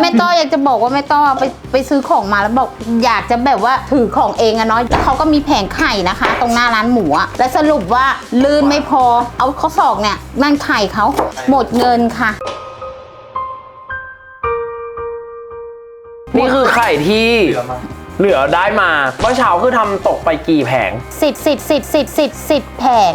แม่ต้ออยากจะบอกว่าแม่ต้อไปไปซื้อของมาแล้วบอกอยากจะแบบว่าถือของเองอะเนาะแล้วเขาก็มีแผงไข่นะคะ ตรงหน้าร้านหมูอะและสรุปว่าลื่นไม่พอเอาข้อศอกเนี่ยนั่นไข่เขาหมดเงินค่ะ นี่คือไข่ที่เหลือได้มาเมื่อเช้าคือทำตกไปกี่แผงสิบสิบสิบสิบสิบสิบแผง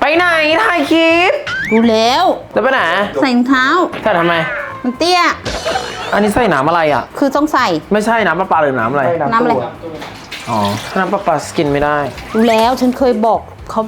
ไปไหนถ่ายคลิปดูแล้ว แล้วไปไหนใส่รองเท้าใส่ทำไม มันเตี้ย อันนี้ใส่น้ำอะไรอะ คือต้องใส่ ไม่ใช่น้ำประปาหรือน้ำอะไร น้ำอะไร อ๋อ น้ำประปาสกินไม่ได้ดูแล้วฉันเคยบอกเขา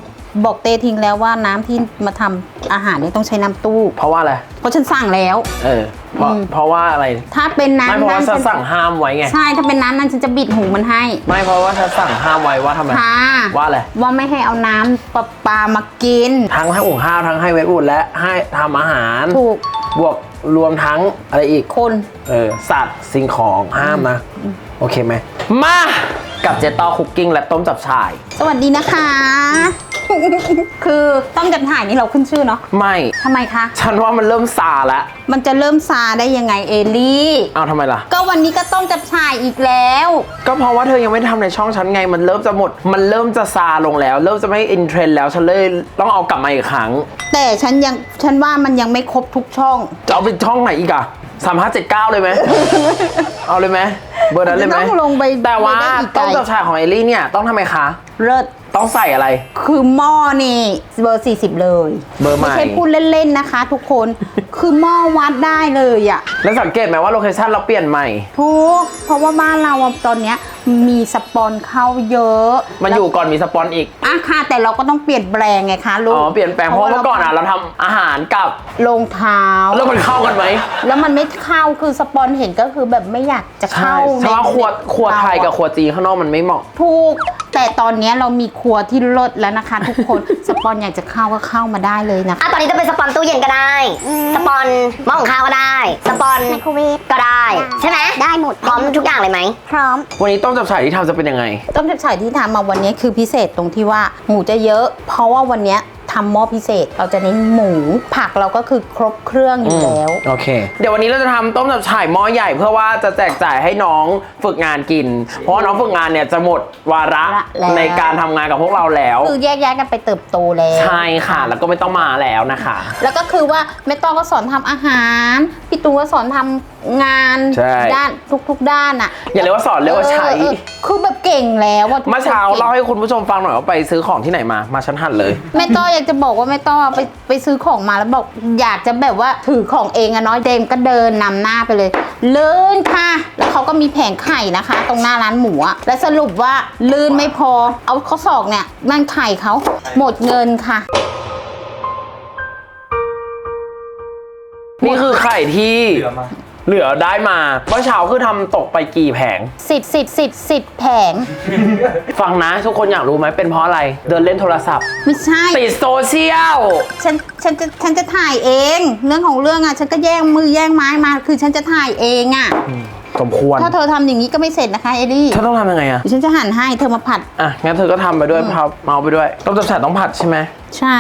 บอกเต้ทิ้งแล้วว่าน้ำที่มาทำอาหารเนี่ยต้องใช้น้ำตู้ เพราะว่าอะไร เพราะฉันสั่งแล้ว เออ เพราะอืม เพราะว่าอะไร ถ้าเป็นน้ำไม่เพราะนั้นว่าฉัฉันนสั่งห้ามไว้ไง ใช่ถ้าเป็นน้ำนั้นฉันจะบิดหูมันให้ไม่เพราะว่าฉันสั่งห้ามไว้ว่าทำไม ค่ะว่าอะไร ว่าไม่ให้เอาน้ำประปามากิน ทั้งให้อุ่งห้าวทั้งให้เวทอุ่นและให้ทำอาหาร ถูกบวกรวมทั้งอะไรอีก คนเออ สัตว์สิ่งของห้ามนะ โอเคไหม มา กับเจตอคุกกิ้งและต้มจับฉ่าย สวัสดีนะคะ คือต้มจับถ่ายนี่เราขึ้นชื่อเนาะไม่ทำไมคะ ฉันว่ามันเริ่มซาแล้วมันจะเริ่มซาได้ยังไงเอลี่เอาทำไมล่ะ ก็วันนี้ก็ต้มจับฉ่ายอีกแล้ว ก็เพราะว่าเธอยังไม่ได้ทำในช่องฉันไงมันเริ่มจะหมด มันเริ่มจะซาลงแล้ว เริ่มจะไม่อินเทรนด์แล้วฉันเลยต้องเอากลับมาอีกครั้ง แต่ฉันยังฉันว่ามันยังไม่ครบทุกช่อง จะเอาไปช่องไหนอีกอะสามห้าเจ็ดเก้าเลยไหม เอาเลยไหมเบอร์นั้นเลยไหมต้องลงไปแต่ว่าไปได้อีกไกล ต้มจับฉ่ายของเอลลี่เนี่ยต้องทำไมคะ เลิศ ต้องใส่อะไร คือหม้อนี่เบอร์ 40 เลยเบอร์ใหม่ ไม่ใช่พูดเล่นๆนะคะ ทุกคน คือหม้อวัดได้เลยอะแล้วสังเกตไหมว่าโลเคชั่นเราเปลี่ยนใหม่ ทุก เพราะว่าบ้านเราอะตอนเนี้ย มีสปอนเข้าเยอะมันอยู่ก่อนมีสปอนอีกอะค่ะแต่เราก็ต้องเปลี่ยนแปลงไงคะลูกอ๋อเปลี่ยนแปลงเพราะว่าเมื่อก่อนอะเราทำอาหารกับรองเท้า แล้วมันเข้ากันไหมแล้วมันไม่เข้าคือสปอนเห็นก็คือแบบไม่อยากจะใช่เข้าเพราะว่าครัวครัวไทยกับครัวจีนข้างนอกมันไม่เหมาะถูกแต่ตอนเนี้ยเรามีครัวที่เลิศแล้วนะคะ ทุกคนสปอนอยากจะเข้าก็เข้ามาได้เลยนะคะอะตอนนี้จะเป็นสปอนตู้เย็นก็ได้ สปอนหม้อหุงข้าวก็ได้ สปอนไมโครเวฟก็ได้ ใช่ไหมได้หมดพร้อมทุกอย่างเลยไหมพร้อม วันนี้ต้มจับฉ่ายที่ทำจะเป็นยังไง ต้มจับฉ่ายที่ทำมาวันนี้คือพิเศษตรงที่ว่าหมูจะเยอะ เพราะว่าวันเนี้ย ทำหม้อพิเศษ เราจะเน้นหมูผักเราก็คือครบเครื่องอยู่แล้ว โอเค เดี๋ยววันนี้เราจะทำต้มจับฉ่ายหม้อใหญ่เพื่อว่าจะแจกจ่ายให้น้องฝึกงานกิน เพราะว่าน้องฝึกงานเนี่ยจะหมดวาระแล้ว ในการทำงานกับพวกเราแล้ว คือแยกย้ายกันไปเติบโตแล้ว ใช่ค่ะ แล้วก็ไม่ต้องมาแล้วนะคะ แล้วก็คือว่าแม่ต้องก็สอนทำอาหาร พี่ตูนก็สอนทำงานใช่ ด้านทุก ๆ ด้านอะอย่าเรียกว่าสอนเรียกว่าใช้ออเออคือแบบเก่งแล้วอะทุกคนเมื่อเช้าก่งเล่าให้คุณผู้ชมฟังหน่อยว่าไปซื้อของที่ไหนมา มาชั้นหันเลย แม่ต้ออยากจะบอกว่าแม่ต้อไปไปซื้อของมาแล้วบอกอยากจะแบบว่าถือของเองอะเนาะเดมก็เดินนำหน้าไปเลยลื่นค่ะ แล้วเขาก็มีแผงไข่นะคะ ตรงหน้าร้านหมูอะและสรุปว่าลื่นไม่พอ เอาข้อศอกเนี่ยนั่นไข่เขาหมดเงินค่ะนี่คือไข่ที่ เหลือได้มาเมื่อเช้าคือทำตกไปกี่แผง สิบสิบสิบสิบแผง ฟังนะทุกคนอยากรู้ไหมเป็นเพราะอะไร เดินเล่นโทรศัพท์ ไม่ใช่ ติดโซเชียล ฉันฉันจะฉันจะถ่ายเอง เรื่องของเรื่องอะฉันก็แย่งมือแย่งไม้มา คือฉันจะถ่ายเองอะสมควร ถ้าเธอทำอย่างนี้ก็ไม่เสร็จนะคะเอลี่ฉันต้องทำยังไงอะเดี๋ยวฉันจะหั่นให้เธอมาผัด อะงั้นเธอก็ทำไปด้วยเผาเมาไปด้วยต้มจับฉ่ายต้องผัดใช่ไหมใช่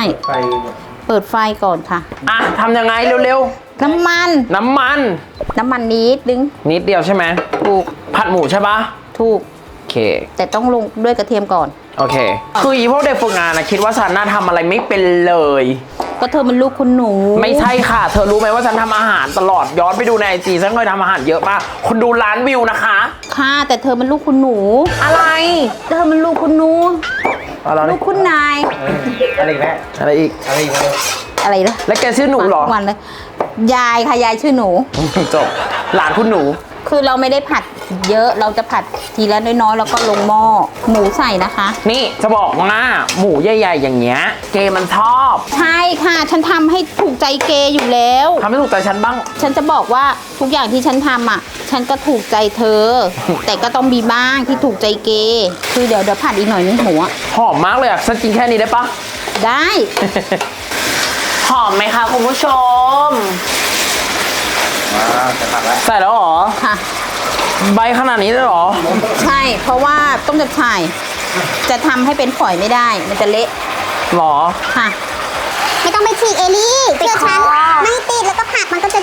เปิดไฟก่อนค่ะ อะทำยังไงเร็วน้ำมัน ๆ น้ำมัน น้ำมันนิดนึง นิดเดียวใช่ไหมถูก ผัดหมูใช่ปะถูก โอเค แต่ต้องลงด้วยกระเทียมก่อน โอเค คืออีพวกเด็กฝึกงานนะคิดว่าฉันน่าทำอะไรไม่เป็นเลย ก็เธอมันลูกคุณหนูไม่ใช่ค่ะ เธอรู้ไหมว่าฉันทำอาหารตลอดย้อนไปดูในไอจีฉันเคยทำอาหารเยอะมากคนดูล้านวิวนะคะ ค่ะ แต่เธอมันลูกคุณหนู อะไร เธอมันลูกคุณหนู อะไรลูกคุณนายอะไรอีกแม่อะไรอีก อะไรอีกแม่อะไรนะแล้วแกชื่อหนูเหรอทุกวันเลยยายค่ะยายชื่อหนู จบ หลานคุณหนู คือเราไม่ได้ผัดเยอะเราจะผัดทีละน้อยๆ แล้วก็ลงหม้อหมูใส่นะคะ นี่จะบอกว่าหมูใหญ่ๆ อย่างเงี้ย เกมันชอบใช่ค่ะ ฉันทำให้ถูกใจเกอยู่แล้ว ทำให้ถูกใจฉันบ้าง ฉันจะบอกว่าทุกอย่างที่ฉันทำอะ ฉันก็ถูกใจเธอ แต่ก็ต้องมีบ้างที่ถูกใจเก คือเดี๋ยวเดี๋ยวผัดอีกหน่อยนึงหัวหอมมากเลยอะฉันกินแค่นี้ได้ปะ ได้ หอมไหมคะคุณผู้ชม ใส่แล้วเหรอ ค่ะ ใบขนาดนี้เลยเหรอ ใช่ เพราะว่าต้มจับฉ่าย จะทำให้เป็นฝอยไม่ได้ มันจะเละหรอ ค่ะ ไม่ต้องไปฉีกเอลี่เชื่อฉันติดคอไม่ติดแล้วก็ผักมันก็จะ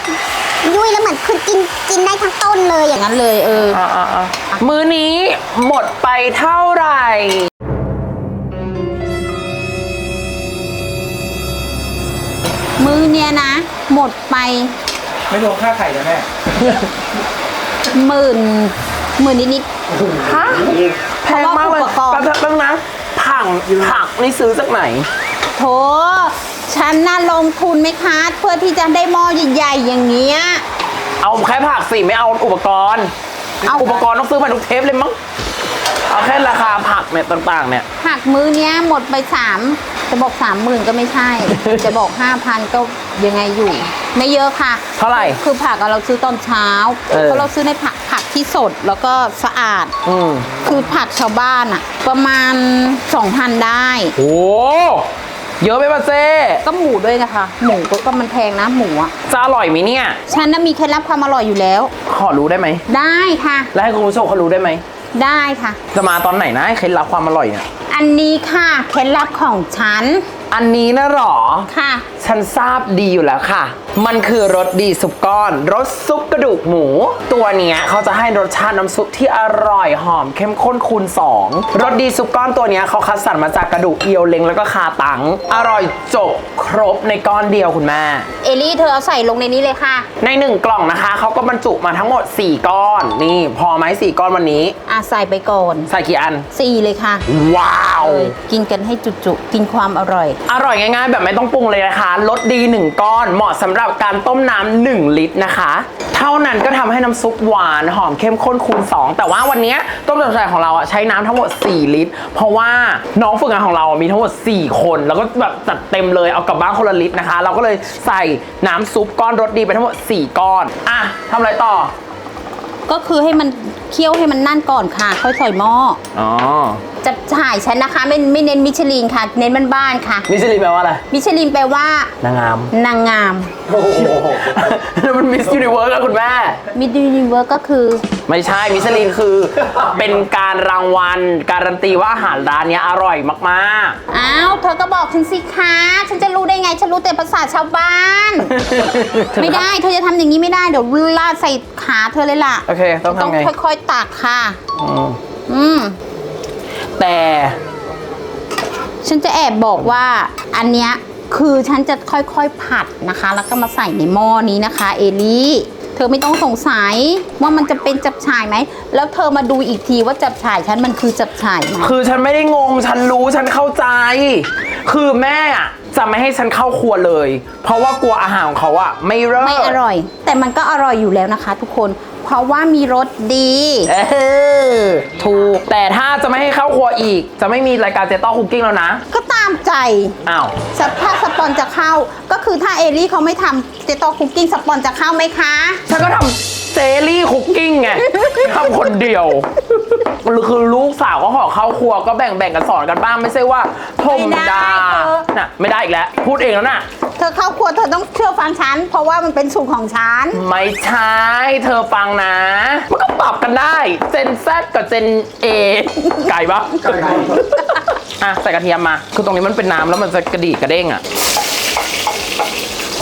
ยุ่ยแล้วเหมือนคือกินกินได้ทั้งต้นเลยออย่างย่างนั้นเลยเออ อะอะอะมื้อนี้หมดไปเท่าไหร่ มือเนี้ยนะ หมดไป ไม่รวมค่าไข่นะแม่หมื่นหมื่นนิดฮะแพงมากเลยเพราะว่าอุปกรณ์แป๊บๆแป๊บนะผักผักนี่ซื้อจากไหนๆโถฉันน่าลงทุนไหมคะเพื่อที่จะได้หม้อใหญ่ๆอย่างเงี้ย เอาแค่ผักสิไม่เอาอุปกรณ์ เอาอุปกรณ์ต้องซื้อมาทุกเทปเลยมั้ง เอาแค่ราคาผักเนี่ยต่างๆเนี่ยหักมือเนี้ยหมดไปสาม จะบอกสามหมื่นก็ไม่ใช่ จะบอกห้าพันก็ยังไงอยู่ ไม่เยอะค่ะเท่าไหร่คือผักอะเราซื้อตอนเช้าเออ เพราะเราซื้อในผักผักที่สดแล้วก็สะอาด อืมคือผักชาวบ้านอะประมาณ2,000ได้โอ้เยอะไหมป้าเจ้ก็หมูด้วยนะคะ หมูก็ก็มันแพงนะหมูอะจะอร่อยไหมเนี่ย ฉันน่ะมีเคล็ดลับความอร่อยอยู่แล้ว ขอรู้ได้ไหม ได้ค่ะ และให้คุณผู้ชมเขารู้ได้ไหม ได้ค่ะ จะมาตอนไหนนะให้เคล็ดลับความอร่อยเนี่ย อันนี้ค่ะ เคล็ดลับของฉัน อันนี้นะหรอ ค่ะ ฉันทราบดีอยู่แล้วค่ะ มันคือรสดีซุปก้อนรสซุปกระดูกหมู ตัวเนี้ยเขาจะให้รสชาติน้ำซุปที่อร่อยหอมเข้มข้นคูณ2รสดีซุปก้อนตัวเนี้ยเขาคัดสรรมาจากกระดูกเอียวเล้งแล้วก็คาตัง อร่อยจบครบในก้อนเดียวคุณแม่ เอลี่เธอเอาใส่ลงในนี้เลยค่ะ ในหนึ่งกล่องนะคะเขาก็บรรจุมาทั้งหมด 4 ก้อน นี่ พอไหม4ก้อนวันนี้ อะใส่ไปก่อนใส่กี่อัน สี่เลยค่ะว้าวเลยกินกันให้จุๆกินความอร่อย อร่อยง่ายๆ แบบไม่ต้องปรุงเลยนะคะรสดี 1 ก้อน เหมาะสำหรับการต้มน้ำ1ลิตรนะคะ เท่านั้นก็ทำให้น้ำซุปหวานหอมเข้มข้นคูณ 2 แต่ว่าวันเนี้ยต้มจับฉ่ายของเราอะใช้น้ำทั้งหมด 4 ลิตร เพราะว่าน้องฝึกงานของเราอะมีทั้งหมด 4 คน แล้วก็แบบจัดเต็มเลยเอากลับบ้านคนละลิตรนะคะ เราก็เลยใส่น้ำซุปก้อนรสดีไปทั้งหมด 4 ก้อนอะทำอะไรต่อ ก็คือให้มันเคี่ยวให้มันนั่นก่อนค่ะค่อยใส่หม้ออ๋อ จะถ่ายฉันนะคะ ไม่ไม่เน้นมิชลินค่ะ เน้นบ้านๆค่ะ มิชลินแปลว่าอะไร มิชลินแปลว่านางงามนางงามโอ้โหนั่นมันมิสยูนิเวิร์สแล้วคุณแม่ มิดยูนิเวิร์ก็คือไม่ใช่มิชลินคือ เป็นการรางวัล การันตีว่าอาหารร้านเนี้ยอร่อยมากอ้าวเธอก็บอกฉันสิคะฉันจะรู้ได้ไงฉันรู้แต่ภาษาชาวบ้าน ๆ ไม่ได้เธอจะทำอย่างนี้ไม่ได้เดี๋ยวลาดใส่ขาเธอเลยล่ะโอเคต้องทำไง ค่อยๆตักค่ะ อืมอืม แต่ ฉันจะแอบบอกว่าอันเนี้ยคือฉันจะค่อยๆผัดนะคะ แล้วก็มาใส่ในหม้อนี้นะคะ เอลี่เธอไม่ต้องสงสัยว่ามันจะเป็นจับฉ่ายไหม แล้วเธอมาดูอีกทีว่าจับฉ่ายฉันมันคือจับฉ่ายไหมคือฉันไม่ได้งง ฉันรู้ฉันเข้าใจ คือแม่อะจะไม่ให้ฉันเข้าครัวเลย เพราะว่ากลัวอาหารของเขาอะไม่เลิศไม่อร่อย แต่มันก็อร่อยอยู่แล้วนะคะ ทุกคน เพราะว่ามีรสดี เออถูก แต่ถ้าจะไม่ให้เข้าครัวอีก จะไม่มีรายการเจต้อคุกกิ้งแล้วนะ ก็ตามใจอ้าวสถ้าสปอนจะเข้า ก็คือถ้าเอลี่เขาไม่ทำเจโตคุกกิ้งสปอนจะเข้าไหมคะ ฉันก็ทำเจลลี่คุกกิ้งไง ทำคนเดียวคือลูกสาวก็ขอเข้าครัวก็แบ่งแบ่งๆกันสอนกันบ้างไม่ใช่ว่าธมไม่ได้ดาเออ น่ะไม่ได้อีกแล้ว พูดเองแล้วน่ะ เธอเข้าครัวเธอต้องเชื่อฟังฉัน เพราะว่ามันเป็นสูตรของฉัน ไม่ใช่ เธอฟังนะ มันก็ปรับกันได้ เจนแซกับเจนเอไก่ปะอะใส่กระเทียมมา คือตรงนี้มันเป็นน้ำแล้วมันจะกระดีกระเด้งอะ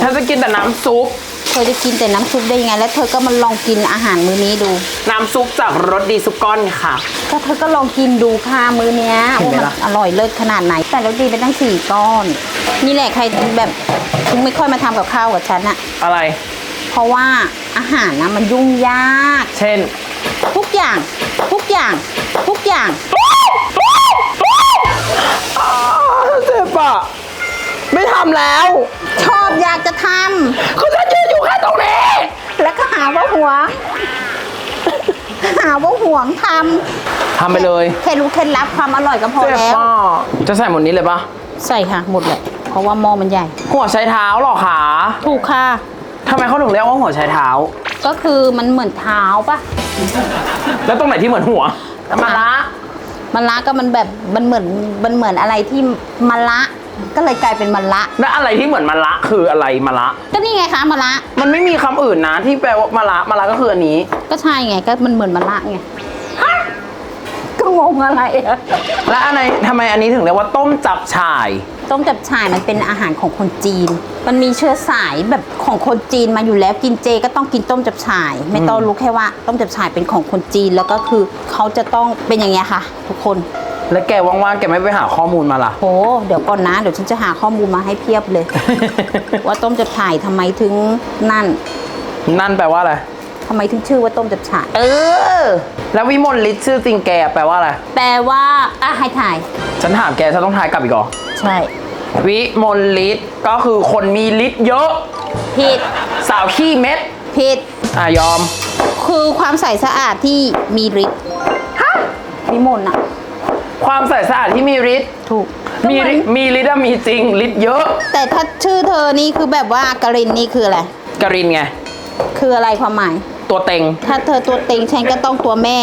ฉันจะกินแต่น้ำซุป เธอจะกินแต่น้ำซุปได้ยังไง แล้วเธอก็มาลองกินอาหารมื้อนี้ดู น้ำซุปจากรสดีซุปก้อนค่ะ ก็เธอก็ลองกินดูค่ะมื้อเนี้ยเห็นว่าไหมมันล่ะอร่อยเลิศขนาดไหน แต่รสดีไปตั้งสี่ก้อน นี่แหละใครแบบคุณไม่ค่อยมาทำกับข้าวกับฉันอะอะไร เพราะว่า อาหารนะมันยุ่งยาก เช่น ทุกอย่าง ทุกอย่าง ทุกอย่างอ้าวเจ็บอะไม่ทำแล้ว ชอบอยากจะทคือฉันยืนอยู่แค่ตรงนี้ำแล้วก็หาว่าหัว หาว่าห่วงททำไปเลยำแค่รู้เคล็ดลับความอร่อยก็พอเจ็บแล้วป่ะจะใส่หมดนี้เลยปะใส่ค่ะ หมดเลยเพราะว่าหม้อมันใหญ่ หัวไชเท้าเหรอคะ ถูกค่ะ ทำไมเขาถึงเรียกว่าหัวไชเท้า ก็คือมันเหมือนเท้าปะแล้วตรงไหนที่เหมือนหัวมาละมันละก็มันแบบมันเหมือนมันเหมือนอะไรที่มันละ ก็เลยกลายเป็นมันละ แล้วอะไรที่เหมือนมะละคืออะไรมะละก็นี่ไงคะมันละ มันไม่มีคำอื่นนะที่แปลว่ามะละมะละก็คืออันนี้ ก็ใช่ไงก็มันเหมือนมันละไงก็งงอะไรอะ และอันไหนทำไมอันนี้ถึงเรียกว่าต้มจับฉ่าย ต้มจับฉ่ายมันเป็นอาหารของคนจีน มันมีเชื้อสายแบบของคนจีนมาอยู่แล้วกินเจก็ต้องกินต้มจับฉ่าย ไม่ต้องรู้แค่ว่าต้มจับฉ่ายเป็นของคนจีนแล้วก็คือเขาจะต้องเป็นอย่างเงี้ยค่ะ ทุกคนแล้วแกว่างๆ แกไม่ไปหาข้อมูลมาล่ะ โห เดี๋ยวก่อนนะ เดี๋ยวฉันจะหาข้อมูลมาให้เพียบเลย ว่าต้มจับฉ่ายทำไมถึงนั่น นั่นแปลว่าอะไร ทำไมถึงชื่อว่าต้มจับฉ่าย เออ แล้ววิมลฤทธิ์ชื่อจริงแกแปลว่าอะไร แปลว่าอะให้ถ่าย ฉันถามแกฉันต้องทายกลับอีกเหรอ ใช่ วิมลฤทธิ์ก็คือคนมีฤทธิ์เยอะ ผิด สาวขี้เม็ด ผิด อะยอม คือความใสสะอาดที่มีฤทธิ์วิมลอะความใส่สะอาดที่มีฤทธิ์ถูก มีฤทธิ์มีฤทธิ์อะมีจริงฤทธิ์เยอะ แต่ถ้าชื่อเธอนี่คือแบบว่ากรินนี่คืออะไร กรินไง คืออะไรความหมาย ตัวเต็ง ถ้าเธอตัวเต็งฉันก็ต้องตัวแม่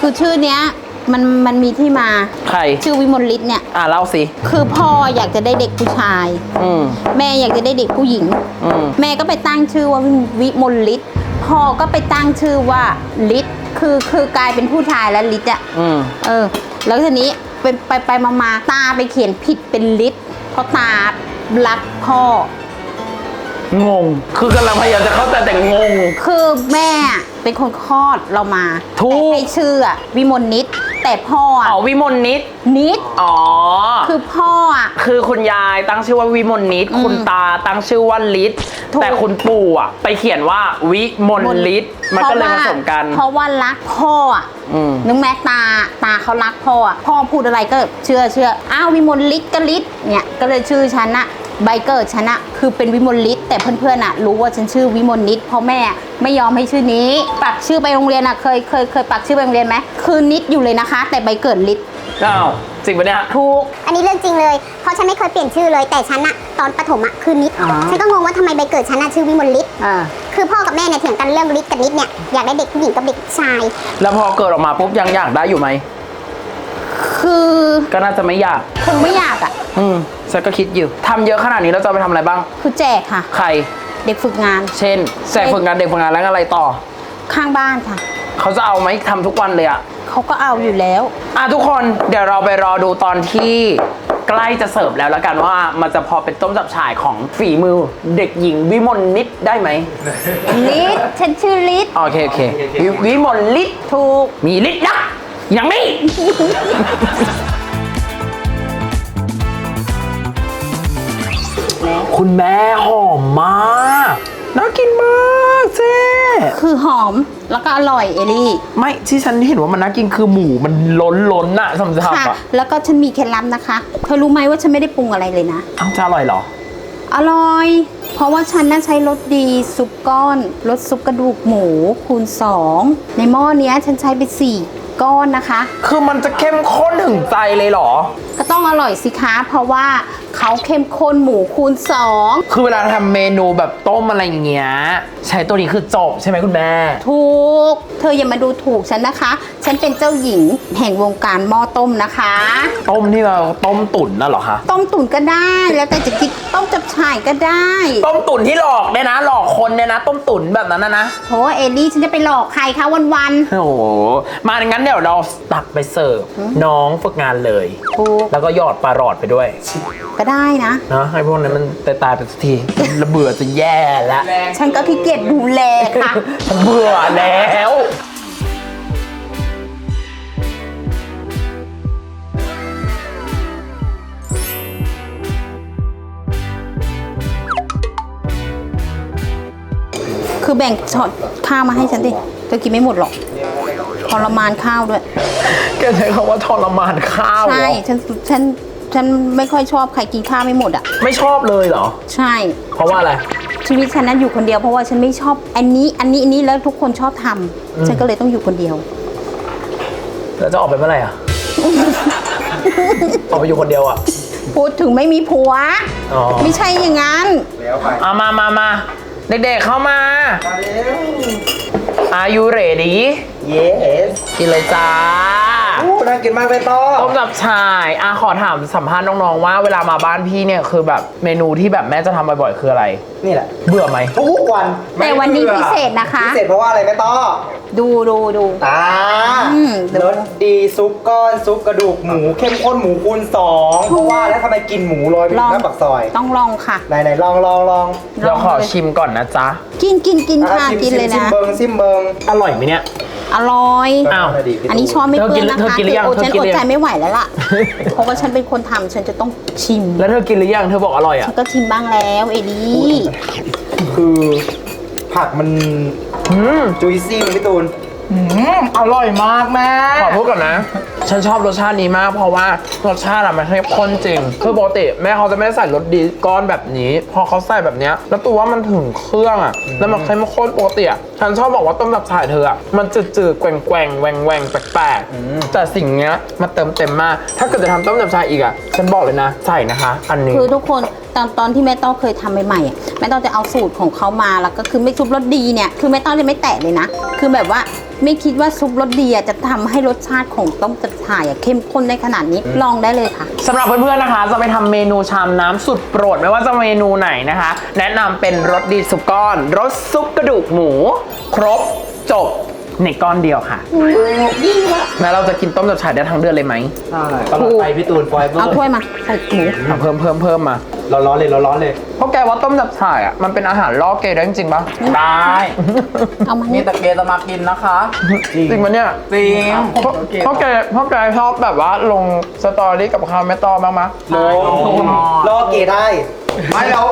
คือชื่อเนี้ย มันมันมีที่มาใคร ชื่อวิมลฤทธิ์เนี่ย อะเล่าสิคือพ่ออยากจะได้เด็กผู้ชาย อืมแม่อยากจะได้เด็กผู้หญิง อืมแม่ก็ไปตั้งชื่อว่าวิวิมลฤทธิ์พ่อก็ไปตั้งชื่อว่าฤทธิ์คือคือกลายเป็นผู้ชายแล้วฤทธิ์อะอืมเออ แล้วทีนี้ไปไปไปมามาตาไปเขียนผิดเป็นฤทธิ์เพราะตารักพ่อ งง คือกำลังพยายามจะเข้าใจแต่งง คือแม่เป็นคนคลอดเรามาถูก แต่ให้ชื่ออะวิมลนิด แต่พ่ออะอ๋อวิมลนิด นิด อ๋อ คือพ่ออะ คือคุณยายตั้งชื่อว่าวิมลนิดอืมคุณตาตั้งชื่อว่าลิศถูก แต่คุณปู่อะ ไปเขียนว่าวิมลลิศมันก็เลยผสมกัน เพราะว่ารักพ่ออะอืม นึกแม้ตาตาเขารักพ่ออะพ่อพูดอะไรก็เชื่อเชื่ออ้าววิมลลิศก็ลิศเนี่ยก็เลยชื่อฉันอะ ใบเกิดฉันอะคือเป็นวิมลลิศแต่เพื่อนๆอะรู้ว่าฉันชื่อวิมลนิดเพราะแม่ไม่ยอมให้ชื่อนี้ ปักชื่อไปโรงเรียนอะเคยเคยเคยปักชื่อไปโรงเรียนไหมคือนิดอยู่เลยนะคะ แต่ใบเกิดลิศอ้าวจริงปะเนี่ยถูกอันนี้เรื่องจริงเลย เพราะฉันไม่เคยเปลี่ยนชื่อเลย แต่ฉันอะตอนประถมอะคือนิดอ๋อฉันก็งงว่าทำไมใบเกิดฉันอะชื่อวิมลฤทธิ์อ่าคือพ่อกับแม่เนี่ยเถียงกันเรื่องฤทธิ์กับนิดเนี่ยอยากได้เด็กผู้หญิงกับเด็กชาย แล้วพอเกิดออกมาปุ๊บยังอยากได้อยู่ไหมคือก็น่าจะไม่อยากคงไม่อยากอะอืม ฉันก็คิดอยู่ทำเยอะขนาดนี้เราจะเอาไปทำอะไรบ้าง คือแจกค่ะ ใคร เด็กฝึกงาน เช่นแจกฝึกงานเด็กฝึกงานแล้วอะไรต่อ ข้างบ้านค่ะ เขาจะเอาไหมทำทุกวันเลยอะเขาก็เอาอยู่แล้ว อะทุกคนเดี๋ยวเราไปรอดูตอนที่ใกล้จะเสิร์ฟแล้วแล้วกันว่ามันจะพอเป็นต้มจับฉ่ายของฝีมือเด็กหญิงวิมลนิดได้ไหมลิศฉันชื่อลิศโอเคโอเควิวิมลลิดถูก มีลิดนะอย่างนี้ คุณแม่หอมมากน่ากินมากเจ๊คือหอมแล้วก็อร่อยเอลี่ไม่ที่ฉันเห็นว่ามันน่ากินคือหมูมันล้นล้นๆอะสำหรับค่ะอะแล้วก็ฉันมีเคล็ดลับนะคะ เธอรู้ไหมว่าฉันไม่ได้ปรุงอะไรเลยนะ เอ้าจะอร่อยเหรอ อร่อย เพราะว่าฉันน่ะใช้รสดีซุปก้อนรสซุปกระดูกหมูคูณ 2 ในหม้อเนี้ยฉันใช้ไป4 ก้อนนะคะ คือมันจะเข้มข้นถึงใจเลยเหรอ ก็ต้องอร่อยสิคะเพราะว่าเขาเข้มข้นหมูคูณ2คือเวลาทำเมนูแบบต้มอะไรอย่างเงี้ย ใช้ตัวนี้คือจบใช่ไหมคุณแม่ ถูก เธออย่ามาดูถูกฉันนะคะ ฉันเป็นเจ้าหญิงแห่งวงการหม้อต้มนะคะ ต้มที่เราต้มตุ๋นน่ะเหรอคะต้มตุ๋นก็ได้แล้วแต่จะคิดต้มจับฉ่ายก็ได้ ต้มตุ๋นที่หลอกเนี่ยนะ หลอกคนเนี่ยนะ ต้มตุ๋นแบบนั้นนะนะโหเอลลี่ฉันจะไปหลอกใครคะวันโอ้โหมางั้นเดี๋ยวเราตักไปเสิร์ฟน้องฝึกงานเลยๆถูกแล้วก็หยอดปลาหลอดไปด้วยก็ได้นะ เนาะให้พวกนั้นมันตายตายๆไปสักทีระเบื่อจะแย่แล้วฉันก็ขี้เกียจดูแลค่ะ เบื่อแล้วคือแบ่งช็อตข้าวมาให้ฉันดิเธอกินไม่หมดหรอก ทรมานข้าวด้วย แกใช้คำว่าทรมานข้าวเหรใช่อฉันฉันฉันไม่ค่อยชอบใครกินข้าวไม่หมดอะ ไม่ชอบเลยเหรอ ใช่ เพราะว่าอะไร ชีวิตฉันนั้นอยู่คนเดียวเพราะว่าฉันไม่ชอบอันนี้อันนี้อันนี้แล้วทุกคนชอบทำฉันก็เลยต้องอยู่คนเดียว แล้วจะออกไปเมื่อไหร่อะ ออกไปอยู่คนเดียวอะ พูดถึงไม่มีผัว อ๋อ ไม่ใช่อย่างนั้น แล้วไปเอามามามาเด็กๆเข้ามามาเร็ว Are you ready yes กินเลยจ้า อู้น่ากินมากเลยต้อต้มจับชายอะขอถามสัมภาษณ์น้องๆว่าเวลามาบ้านพี่เนี่ยคือแบบเมนูที่แบบแม่จะทำบ่อยๆคืออะไร นี่แหละ เบื่อไหมทุกวันแต่วันนี้พิเศษนะคะ พิเศษเพราะว่าอะไรแม่ต้อดูดูดูอ่าอืมรสดีซุปก้อนซุปกระดูกหมูเข้มข้นหมูคูณสองเพราะว่าแล้วทำไมกินหมูลอยไปลถึองงหน้าปากซอยต้องลองค่ะ ไหนไหนลองลองลองเดี๋ยวขอชิมก่อนนะจ๊ะกินกินกินค่ะอ่ชิมกินเลยชิมนะ เบิงซิมเบิงอร่อยไหมเนี่ย อร่อย อ้าวดีพี่อันนี้ช้อนไม่เธอเปื้กิอนนหรือนะคะเธอกินหรือยังโอ้เธอฉันกินอหรือยังดใจไม่ไหวแล้วล่ะ เพราะว่าฉันเป็นคนทำฉันจะต้องชิมแล้วเธอกินหรือยังเธอบอกอร่อยอะ ฉันก็ชิมบ้างแล้วเอดีคือผักมันอืมจุยซี่มันพี่ตูนอร่อยมากแม่ขอพูดก่อนนะฉันชอบรสชาตินี้มาก เพราะว่ารสชาติอะมันเข้มข้นจริง คือปกติแม่เขาจะไม่ใส่รสดีก้อนแบบนี้ พอเขาใส่แบบเนี้ยแล้วตัวว่ามันถึงเครื่องอะแล้วมันเข้มข้นปกติอะฉันชอบบอกว่าต้มตับฉ่ายเธออะมันจืดๆแกว่งแกว่งๆแหว่งแหว่งๆแปลกๆแต่สิ่งเนี้ยมาเติมเต็มมาก ถ้าเกิดจะทำต้มตับฉ่ายอีกอะฉันบอกเลยนะใส่นะคะ อันนี้ คือทุกคนตอนตอนที่แม่ต้อเคยทำใหม่ๆอะแม่ต้อจะเอาสูตรของเขามาแล้วก็คือไม่ซุปรสดีเนี่ยคือแม่ต้อจะไม่แตะเลยนะ คือแบบว่าไม่คิดว่าซุปรสดีอะจะทำให้รสชาติของต้มจับฉ่ายอะเข้มข้นได้ขนาดนี้ลองได้เลยค่ะสำหรับเพื่อนๆนะคะ จะไปทำเมนูชามน้ำสุดโปรดไม่ว่าจะเมนูไหนนะคะ แนะนำเป็นรสดีซุปก้อนรสซุปกระดูกหมู ครบจบ ในก้อนเดียวค่ะแม้เราจะกินต้มจับฉ่ายได้ทั้งเดือนเลยไหมใช่ตลอดไปพี่ตูนฟอยเบอเอาร์ถ้วยมาใส่หมูเอาเพิ่มเพิ่มเพิ่มมา เราร้อนเลยเราร้อนเลยเพราะแกว่าต้มจับฉ่ายอะมันเป็นอาหารล่อเกย์ได้จริงๆปะได้เอามามีนี่แต่เกจะมากินนะคะ จริงปะเนี่ยจริงเพราะเพราะแกเพราะแกชอบแบบว่าลงสตอรี่กับข้าวแม่ต้อบ้างมะโลล่อเกได้ ไม่แล้ว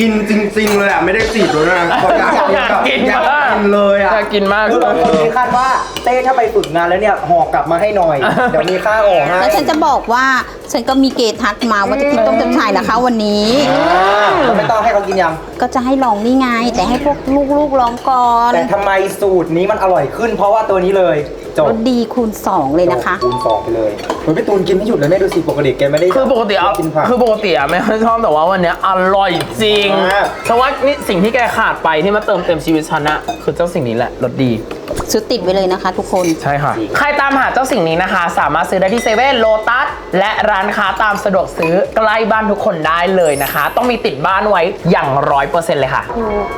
กินจริงๆเลยอะไม่ได้จีบเลยนะเขาอยากอยากกินอยากมากกินเลยอะอยากกินมากคือบางคนมีคาดว่าเต้ถ้าไปฝึกงานแล้วเนี่ยห่อกลับมาให้หน่อย เดี๋ยวมีค่าห่อให้แล้วฉันจะบอกว่าฉันก็มีเกย์ทักมาว่าจะกินต้มจับฉ่ายนะคะวันนี้อ่าเราไม่ต้องให้เขากินยังก็จะให้ลองนี่ไง แต่ให้พวกลูกๆลองก่อนแต่ทำไมสูตรนี้มันอร่อยขึ้น เพราะว่าตัวนี้เลยจบรสดีคูณสองเลยนะคะ คูณสองไปเลยเฮ้ยพี่ตูนกินไม่หยุดเลยแม่ดูสิปกติแกไม่ได้คือปกติอะกินผักคือปกติอะไม่ค่อยชอบแต่ว่าวันเนี้ยอร่อยจริงมากเพราะว่านี่สิ่งที่แกขาดไปที่มาเติมเต็มชีวิตฉันอะคือเจ้าสิ่งนี้แหละรสดี ซื้อติดไว้เลยนะคะทุกคน ใช่ค่ะ ใครตามหาเจ้าสิ่งนี้นะคะ สามารถซื้อได้ที่เซเว่นโลตัสและร้านค้าตามสะดวกซื้อใกล้บ้านทุกคนได้เลยนะคะ ต้องมีติดบ้านไว้อย่างร้อยเปอร์เซ็นต์เลยค่ะ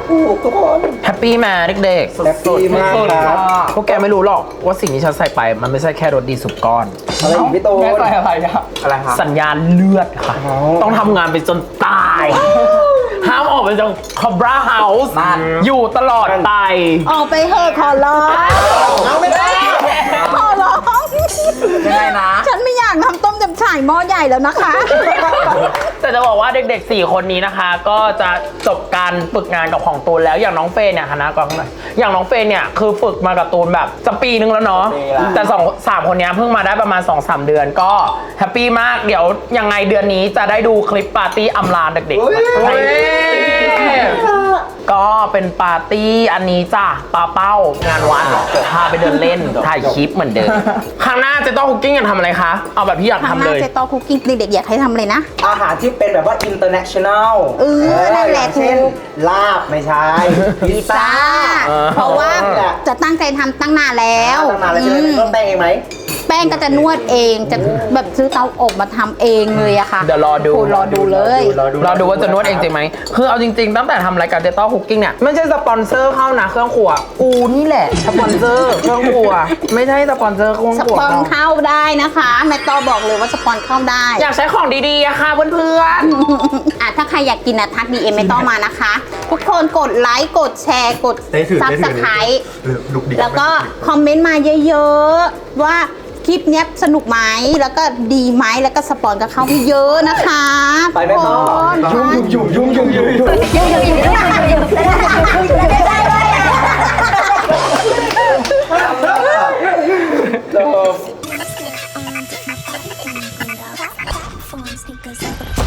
ถูกทุกคนแฮปปี้แม่เด็กแฮปปี้มากครับๆพวกแกไม่รู้หรอกว่าสิ่งที่ฉันใส่ไป มันไม่ใช่แค่รสดีสุกก้อนอะไรอีกพี่ตูนแม่ใส่อะไรอะอะไรคะสัญญาณเลือดค่ะอ๋อต้องทำงานไปจนตาย ห้ามออกไปจากคอบราเฮาส์นั่น อยู่ตลอดไป ออกไปเถอะขอร้องเอาไม่ได้ ขอร้องยังไงนะ ฉันไม่อยากทำต้มจับฉ่ายหม้อใหญ่แล้วนะคะ แต่จะบอกว่าเด็กๆ 4 คนนี้นะคะ ก็จะจบการฝึกงานกับของตูนแล้วอย่างน้องเฟยเนี่ยคณะกองหน่อยอย่างน้องเฟยเนี่ยคือฝึกมากับตูนแบบจะปีนึงแล้วเนาะปีละ แต่สองสามคนเนี้ยเพิ่งมาได้ประมาณ 2-3 เดือนก็แฮปปี้มากเดี๋ยวยังไงเดือนนี้จะได้ดูคลิปปาร์ตี้อำลาเด็กๆให้ ก็เป็นปาร์ตี้อันนี้จ้ะปาเป้างานวัดพาไปเดินเล่นถ่ายคลิปเหมือนเดิมครั้งหน้าเจะต้องคุกกิ้งอยากทำอะไรคะ เอาแบบที่อยากทางหทำน้าเลยเจตอคุกกิ้งเด็กๆอยากให้ทำเลยนะ อาหารที่เป็นแบบว่า international เออนั่นแหละอย่างเช่นถูก ลาบไม่ใช่พิซซ่าจ้าเออ เพราะว่าแหละจะตั้งใจทำตั้งนานแล้วตั้งนานแล้วใช่ไหมอืม ต้องแป้งเองไหม แป้งก็จะนวดเองจะแบบซื้อเตาอบมาทำเองเลยอะค่ะเดี๋ยวรอดู คุณรอดูเลยรอดูเราดูว่าจะนวดเองจริงไหม คือเอาจริงๆ ตั้งแต่ทำรายการเจต้าคุกกิ้งเนี่ย ไม่ใช่สปอนเซอร์เข้านะเครื่องครัว กูนี่แหละ สปอนเซอร์เครื่องครัว ไม่ใช่สปอนเซอร์เครื่องสครัวปอนเข้าได้นะคะ แม่ต้อบอกเลยว่าสปอนเข้าได้ อยากใช้ของดีๆอะค่ะเพื่อนอะถ้าใครอยากกินนะทักดีเอ็มไม่ต้องมานะคะ ทุกคนกดไลค์กดแชร์กดเต้ถือซับเต้ถืสอไครต์ดุกดิกแล้วก็คอมเมนต์มาเยอะๆ ว่าค คลิปเนี้ยสนุกไหมแล้วก็ดีไหมแล้วก็สปอนกับเขาให้เยอะนะคะไปไหมพ่อยุ่งยุ่งยุ่งยุ่งยุ่งยุ่งยุ่งยุ่งยุ่งยุ่งยุ่งยุ่ง Sneakers, I would